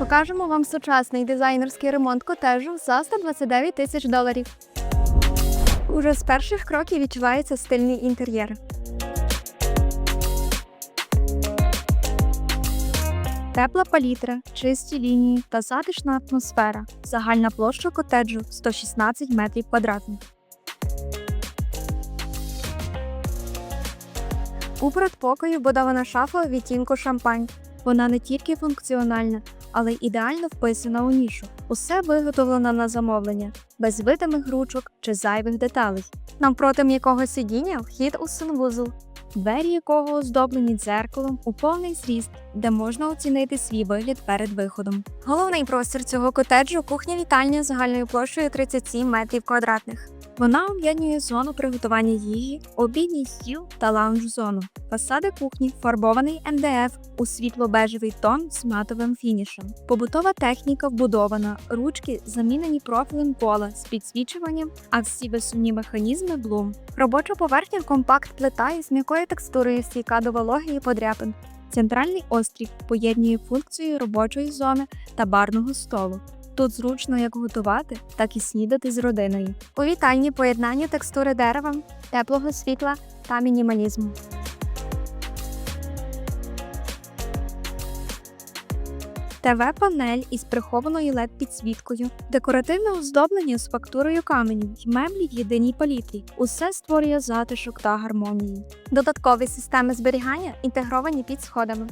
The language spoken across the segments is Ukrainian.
Покажемо вам сучасний дизайнерський ремонт котежу за 129 тисяч доларів. Уже з перших кроків відчувається стильний інтер'єр. Тепла палітра, чисті лінії та затишна атмосфера. Загальна площа котеджу 116 метрів квадратних. У передпокої вбудована шафа відтінку шампань. Вона не тільки функціональна, але ідеально вписана у нішу. Усе виготовлено на замовлення, без видимих ручок чи зайвих деталей. Навпроти м'якого сидіння вхід у санвузол, двері якого оздоблені дзеркалом у повний зріст, де можна оцінити свій вигляд перед виходом. Головний простір цього котеджу кухня вітальня загальною площею 37 метрів квадратних. Вона об'єднує зону приготування їжі, обідній стіл та лаунж-зону. Фасади кухні фарбований МДФ у світло-бежевий тон з матовим фінішем. Побутова техніка вбудована, ручки замінені профілем кола з підсвічуванням, а всі висувні механізми блум. Робоча поверхня компакт плита із м'якою текстурою стійка до вологи і подряпин. Центральний острів поєднує функцію робочої зони та барного столу. Тут зручно як готувати, так і снідати з родиною. У вітальні поєднання текстури дерева, теплого світла та мінімалізму. ТВ-панель із прихованою led підсвіткою, декоративне оздоблення з фактурою каменю й меблі в єдиній палітрі. Усе створює затишок та гармонію. Додаткові системи зберігання інтегровані під сходами.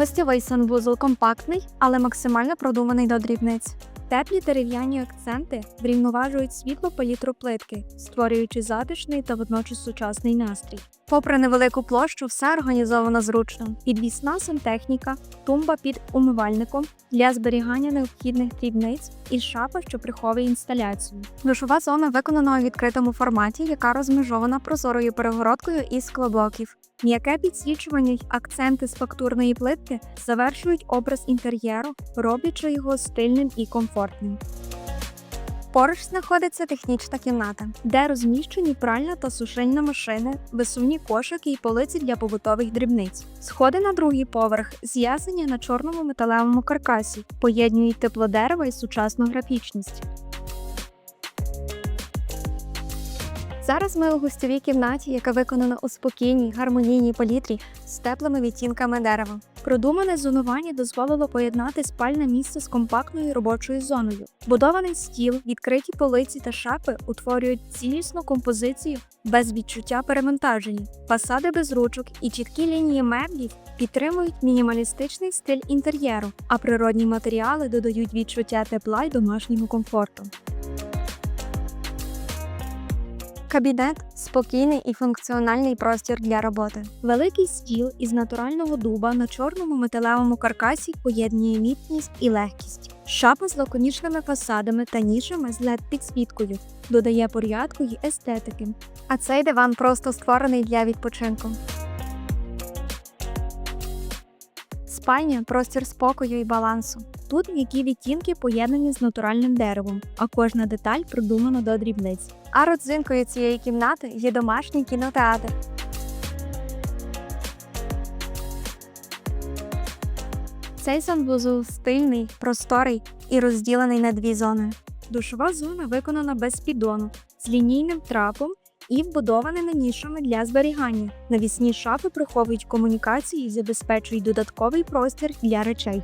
Гостєвий санвузол компактний, але максимально продуманий до дрібниць. Теплі дерев'яні акценти врівноважують світло палітру плитки, створюючи затишний та водночас сучасний настрій. Попри невелику площу, все організовано зручно. Підвісна сантехніка, тумба під умивальником для зберігання необхідних дрібниць і шафа, що приховує інсталяцію. Душова зона виконана у відкритому форматі, яка розмежована прозорою перегородкою із склоблоків. М'яке підсвічування й акценти з фактурної плитки завершують образ інтер'єру, роблячи його стильним і комфортним. Поруч знаходиться технічна кімната, де розміщені пральна та сушильна машини, висувні кошики і полиці для побутових дрібниць. Сходи на другий поверх з'ясені на чорному металевому каркасі, поєднують тепло дерева і сучасну графічність. Зараз ми у гостьовій кімнаті, яка виконана у спокійній, гармонійній палітрі з теплими відтінками дерева. Продумане зонування дозволило поєднати спальне місце з компактною робочою зоною. Будований стіл, відкриті полиці та шафи утворюють цілісну композицію без відчуття перевантаження. Фасади без ручок і чіткі лінії меблів підтримують мінімалістичний стиль інтер'єру, а природні матеріали додають відчуття тепла й домашнього комфорту. Кабінет спокійний і функціональний простір для роботи. Великий стіл із натурального дуба на чорному металевому каркасі поєднує міцність і легкість. Шафа з лаконічними фасадами та нішами з led підсвіткою додає порядку й естетики. А цей диван просто створений для відпочинку. Спальня простір спокою і балансу. Тут м'які відтінки поєднані з натуральним деревом, а кожна деталь продумана до дрібниць. А родзинкою цієї кімнати є домашній кінотеатр. Цей санвузол стильний, просторий і розділений на дві зони. Душова зона виконана без піддону, з лінійним трапом і вбудованими нішами для зберігання. Навісні шафи приховують комунікації і забезпечують додатковий простір для речей.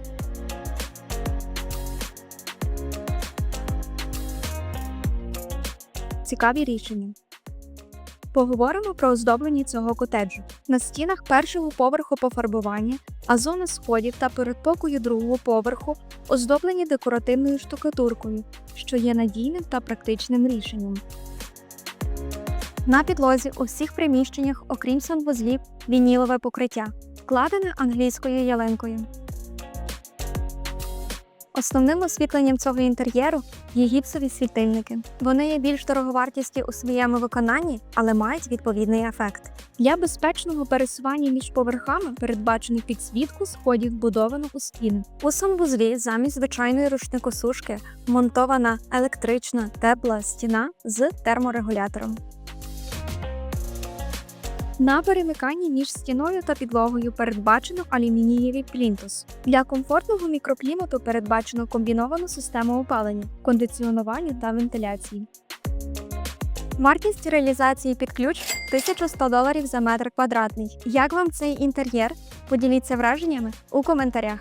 Цікаві рішення. Поговоримо про оздоблення цього котеджу. На стінах першого поверху пофарбування, а зони сходів та передпокою другого поверху оздоблені декоративною штукатуркою, що є надійним та практичним рішенням. На підлозі у всіх приміщеннях, окрім санвузлів, вінілове покриття, вкладене англійською ялинкою. Основним освітленням цього інтер'єру є гіпсові світильники. Вони є більш дороговартісті у своєму виконанні, але мають відповідний ефект. Для безпечного пересування між поверхами передбачено підсвітку сходів, вбудовану у стіни. У санвузлі замість звичайної рушникосушки монтована електрична тепла стіна з терморегулятором. На перемиканні між стіною та підлогою передбачено алюмінієвий плінтус. Для комфортного мікроклімату передбачено комбіновану систему опалення, кондиціонування та вентиляції. Вартість реалізації під ключ 1100 доларів за метр квадратний. Як вам цей інтер'єр? Поділіться враженнями у коментарях.